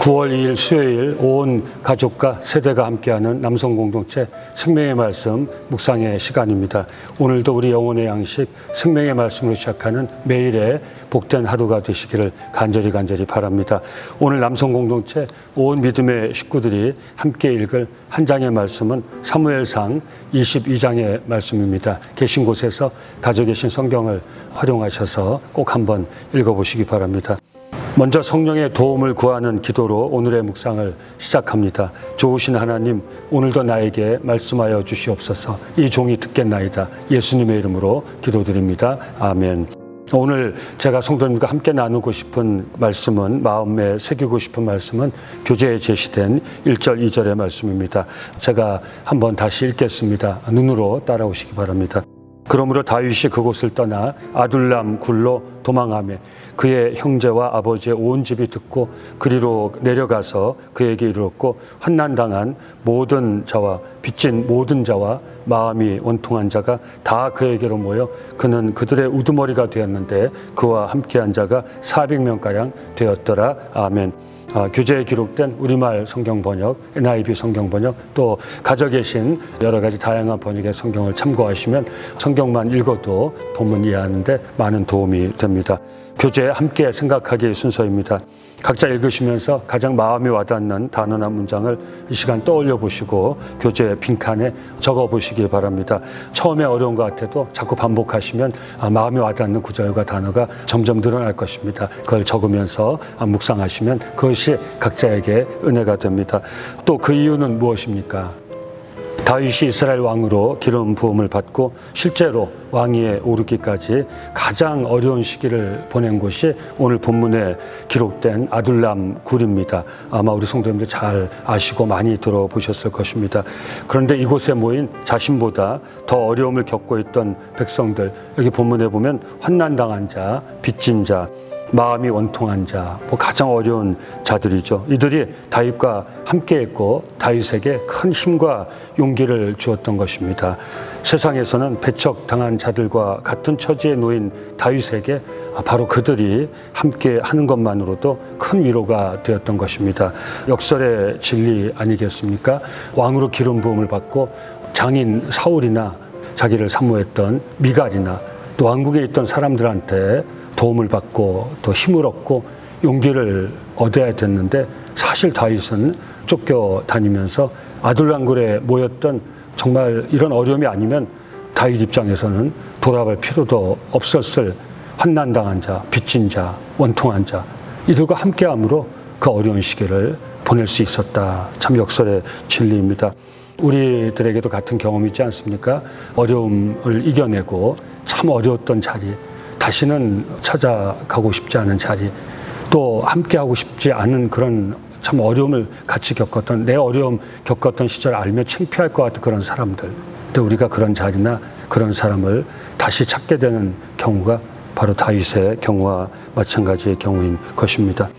9월 2일 수요일 온 가족과 세대가 함께하는 남성 공동체 생명의 말씀 묵상의 시간입니다. 오늘도 우리 영혼의 양식 생명의 말씀으로 시작하는 매일의 복된 하루가 되시기를 간절히 간절히 바랍니다. 오늘 남성 공동체 온 믿음의 식구들이 함께 읽을 한 장의 말씀은 사무엘상 22장의 말씀입니다. 계신 곳에서 가져 계신 성경을 활용하셔서 꼭 한번 읽어보시기 바랍니다. 먼저 성령의 도움을 구하는 기도로 오늘의 묵상을 시작합니다. 좋으신 하나님, 오늘도 나에게 말씀하여 주시옵소서. 이 종이 듣겠나이다. 예수님의 이름으로 기도드립니다. 아멘. 오늘 제가 성도님과 함께 나누고 싶은 말씀은 마음에 새기고 싶은 말씀은 교재에 제시된 1절, 2절의 말씀입니다. 제가 한번 다시 읽겠습니다. 눈으로 따라오시기 바랍니다. 그러므로 다윗이 그곳을 떠나 아둘람 굴로 도망하며 그의 형제와 아버지의 온 집이 듣고 그리로 내려가서 그에게 이르렀고 환난당한 모든 자와 빚진 모든 자와 마음이 원통한 자가 다 그에게로 모여 그는 그들의 우두머리가 되었는데 그와 함께한 자가 400명가량 되었더라. 아멘. 아, 교재에 기록된 우리말 성경 번역, NIV 성경 번역, 또 가져 계신 여러 가지 다양한 번역의 성경을 참고하시면 성경만 읽어도 본문 이해하는데 많은 도움이 됩니다. 교재 함께 생각하기 순서입니다. 각자 읽으시면서 가장 마음이 와닿는 단어나 문장을 이 시간 떠올려 보시고 교재 빈칸에 적어 보시기 바랍니다. 처음에 어려운 것 같아도 자꾸 반복하시면 아, 마음이 와닿는 구절과 단어가 점점 늘어날 것입니다. 그걸 적으면서 아, 묵상하시면 그것이 각자에게 은혜가 됩니다. 또 그 이유는 무엇입니까? 다윗이 이스라엘 왕으로 기름 부음을 받고 실제로 왕위에 오르기까지 가장 어려운 시기를 보낸 곳이 오늘 본문에 기록된 아둘람 굴입니다. 아마 우리 성도님들 잘 아시고 많이 들어보셨을 것입니다. 그런데 이곳에 모인 자신보다 더 어려움을 겪고 있던 백성들 여기 본문에 보면 환난 당한 자, 빚진 자, 마음이 원통한 자, 뭐 가장 어려운 자들이죠. 이들이 다윗과 함께했고 다윗에게 큰 힘과 용기를 주었던 것입니다. 세상에서는 배척 당한 자들과 같은 처지에 놓인 다윗에게 바로 그들이 함께 하는 것만으로도 큰 위로가 되었던 것입니다. 역설의 진리 아니겠습니까? 왕으로 기름 부음을 받고 장인 사울이나 자기를 사모했던 미갈이나 또 왕국에 있던 사람들한테 도움을 받고 또 힘을 얻고 용기를 얻어야 됐는데 사실 다윗은 쫓겨 다니면서 아둘람굴에 모였던 정말 이런 어려움이 아니면 다윗 입장에서는 돌아갈 필요도 없었을 환난당한 자, 빚진 자, 원통한 자 이들과 함께함으로 그 어려운 시기를 보낼 수 있었다. 참 역설의 진리입니다. 우리들에게도 같은 경험이지 않습니까? 어려움을 이겨내고 참 어려웠던 자리, 다시는 찾아가고 싶지 않은 자리, 또 함께하고 싶지 않은 그런 참 어려움을 같이 겪었던, 내 어려움 겪었던 시절 알면 창피할 것 같은 그런 사람들. 근데 우리가 그런 자리나 그런 사람을 다시 찾게 되는 경우가 바로 다윗의 경우와 마찬가지의 경우인 것입니다.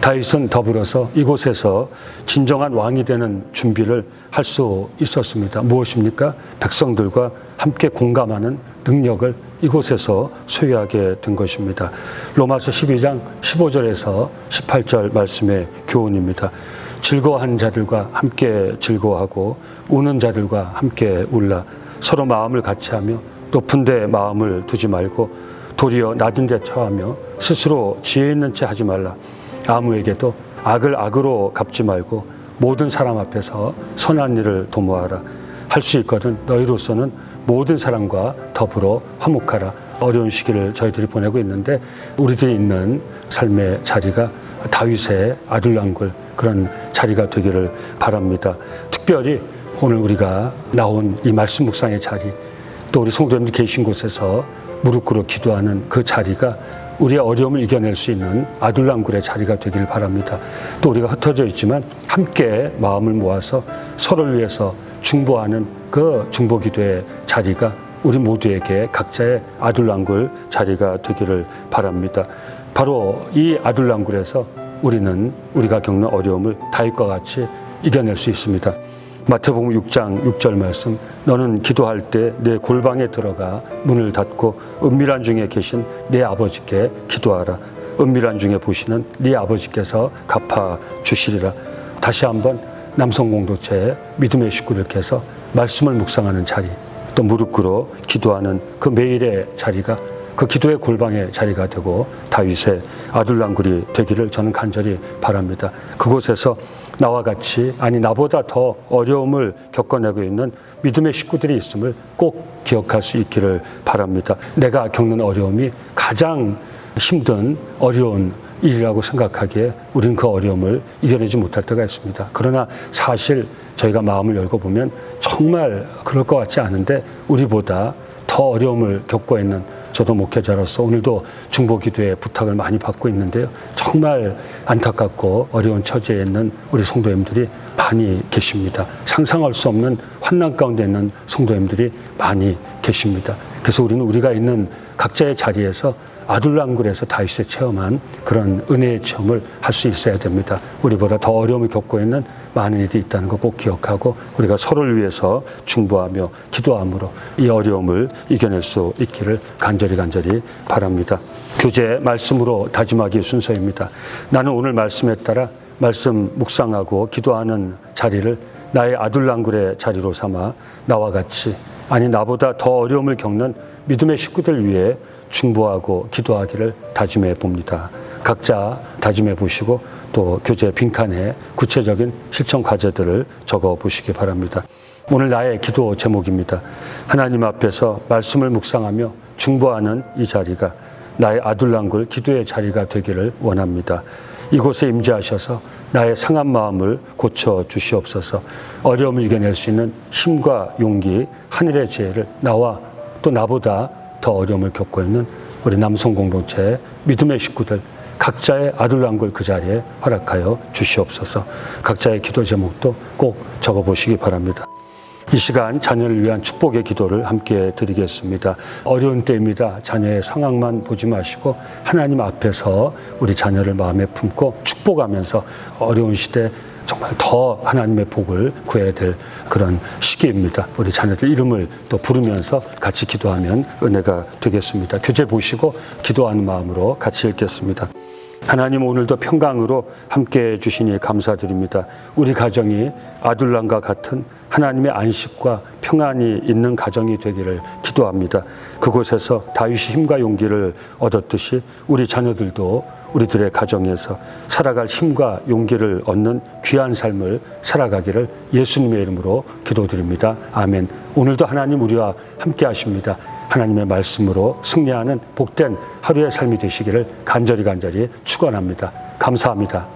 다윗은 더불어서 이곳에서 진정한 왕이 되는 준비를 할 수 있었습니다. 무엇입니까? 백성들과 함께 공감하는 능력을 이곳에서 소유하게 된 것입니다. 로마서 12장 15절에서 18절 말씀의 교훈입니다. 즐거워하는 자들과 함께 즐거워하고 우는 자들과 함께 울라 서로 마음을 같이 하며 높은 데 마음을 두지 말고 도리어 낮은 데 처하며 스스로 지혜 있는 채 하지 말라 아무에게도 악을 악으로 갚지 말고 모든 사람 앞에서 선한 일을 도모하라 할 수 있거든 너희로서는 모든 사람과 더불어 화목하라 어려운 시기를 저희들이 보내고 있는데 우리들이 있는 삶의 자리가 다윗의 아둘랑굴 그런 자리가 되기를 바랍니다. 특별히 오늘 우리가 나온 이 말씀 묵상의 자리 또 우리 성도님들 계신 곳에서 무릎 꿇어 기도하는 그 자리가 우리의 어려움을 이겨낼 수 있는 아둘람굴의 자리가 되기를 바랍니다. 또 우리가 흩어져 있지만 함께 마음을 모아서 서로를 위해서 중보하는 그 중보기도의 자리가 우리 모두에게 각자의 아둘람굴 자리가 되기를 바랍니다. 바로 이 아둘람굴에서 우리는 우리가 겪는 어려움을 다윗과 같이 이겨낼 수 있습니다. 마태복음 6장 6절 말씀 너는 기도할 때 내 골방에 들어가 문을 닫고 은밀한 중에 계신 내 아버지께 기도하라 은밀한 중에 보시는 네 아버지께서 갚아 주시리라. 다시 한번 남성 공동체의 믿음의 식구들께서 말씀을 묵상하는 자리, 또 무릎 꿇어 기도하는 그 매일의 자리가 그 기도의 골방의 자리가 되고 다윗의 아둘랑굴이 되기를 저는 간절히 바랍니다. 그곳에서 나와 같이 아니 나보다 더 어려움을 겪어내고 있는 믿음의 식구들이 있음을 꼭 기억할 수 있기를 바랍니다. 내가 겪는 어려움이 가장 힘든 어려운 일이라고 생각하기에 우리는 그 어려움을 이겨내지 못할 때가 있습니다. 그러나 사실 저희가 마음을 열고 보면 정말 그럴 것 같지 않은데 우리보다 더 어려움을 겪고 있는 저도 목회자로서 오늘도 중보 기도의 부탁을 많이 받고 있는데요. 정말 안타깝고 어려운 처지에 있는 우리 성도님들이 많이 계십니다. 상상할 수 없는 환난 가운데 있는 성도님들이 많이 계십니다. 그래서 우리는 우리가 있는 각자의 자리에서 아둘람굴에서 다윗이 체험한 그런 은혜의 체험을 할 수 있어야 됩니다. 우리보다 더 어려움을 겪고 있는 많은 일이 있다는 거 꼭 기억하고 우리가 서로를 위해서 중보하며 기도함으로 이 어려움을 이겨낼 수 있기를 간절히 간절히 바랍니다. 교재 말씀으로 다짐하기 순서입니다. 나는 오늘 말씀에 따라 말씀 묵상하고 기도하는 자리를 나의 아둘랑굴의 자리로 삼아 나와 같이 아니 나보다 더 어려움을 겪는 믿음의 식구들 위해 중보하고 기도하기를 다짐해 봅니다. 각자 다짐해 보시고 또 교재 빈칸에 구체적인 실천 과제들을 적어 보시기 바랍니다. 오늘 나의 기도 제목입니다. 하나님 앞에서 말씀을 묵상하며 중보하는 이 자리가 나의 아둘랑굴 기도의 자리가 되기를 원합니다. 이곳에 임재하셔서 나의 상한 마음을 고쳐 주시옵소서. 어려움을 이겨낼 수 있는 힘과 용기, 하늘의 지혜를 나와 또 나보다 더 어려움을 겪고 있는 우리 남성 공동체의 믿음의 식구들 각자의 아들랑굴 그 자리에 허락하여 주시옵소서. 각자의 기도 제목도 꼭 적어 보시기 바랍니다. 이 시간 자녀를 위한 축복의 기도를 함께 드리겠습니다. 어려운 때입니다. 자녀의 상황만 보지 마시고 하나님 앞에서 우리 자녀를 마음에 품고 축복하면서 어려운 시대 정말 더 하나님의 복을 구해야 될 그런 시기입니다. 우리 자녀들 이름을 또 부르면서 같이 기도하면 은혜가 되겠습니다. 교재 보시고 기도하는 마음으로 같이 읽겠습니다. 하나님 오늘도 평강으로 함께 해주시니 감사드립니다. 우리 가정이 아둘람과 같은 하나님의 안식과 평안이 있는 가정이 되기를 기도합니다. 그곳에서 다윗이 힘과 용기를 얻었듯이 우리 자녀들도 우리들의 가정에서 살아갈 힘과 용기를 얻는 귀한 삶을 살아가기를 예수님의 이름으로 기도드립니다. 아멘. 오늘도 하나님 우리와 함께 하십니다. 하나님의 말씀으로 승리하는 복된 하루의 삶이 되시기를 간절히 간절히 축원합니다. 감사합니다.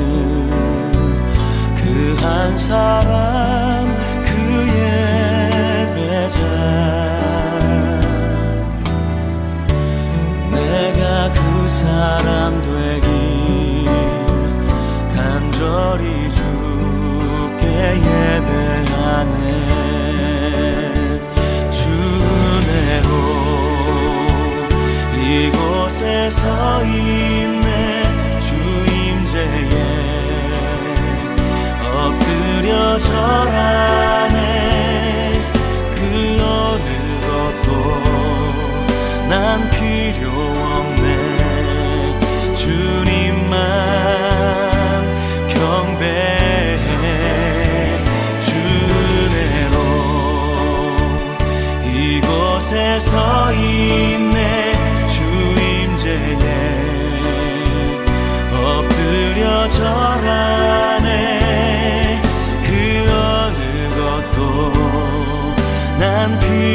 한 사람 그 예배자. 내가 그 사람 되길 간절히 주께 예배하네. 주네로 이곳에 서있 엎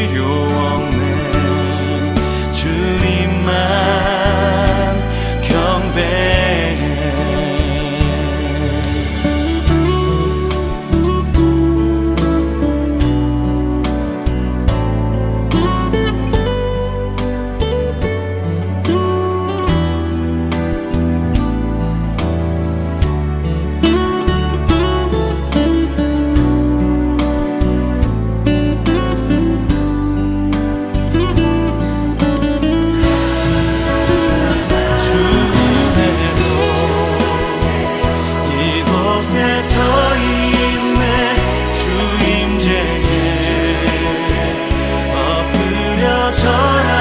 필 엎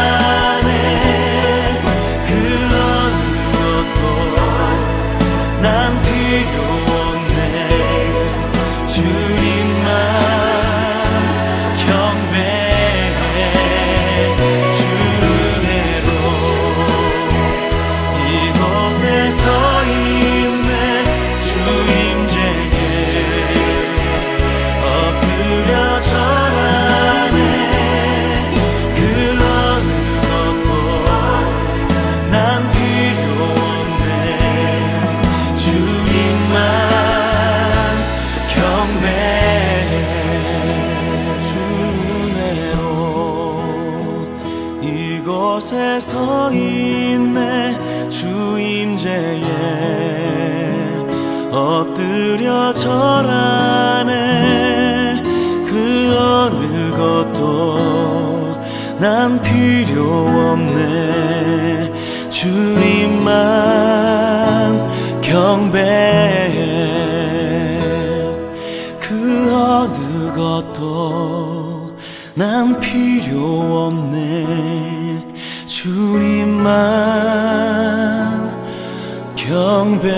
이곳에 서 있네 주임제에 엎드려 절하네. 그 어느 것도 난 필요 없네. 주님만 경배해. 그 어느 것도 난 필요 없네 주님만 경배.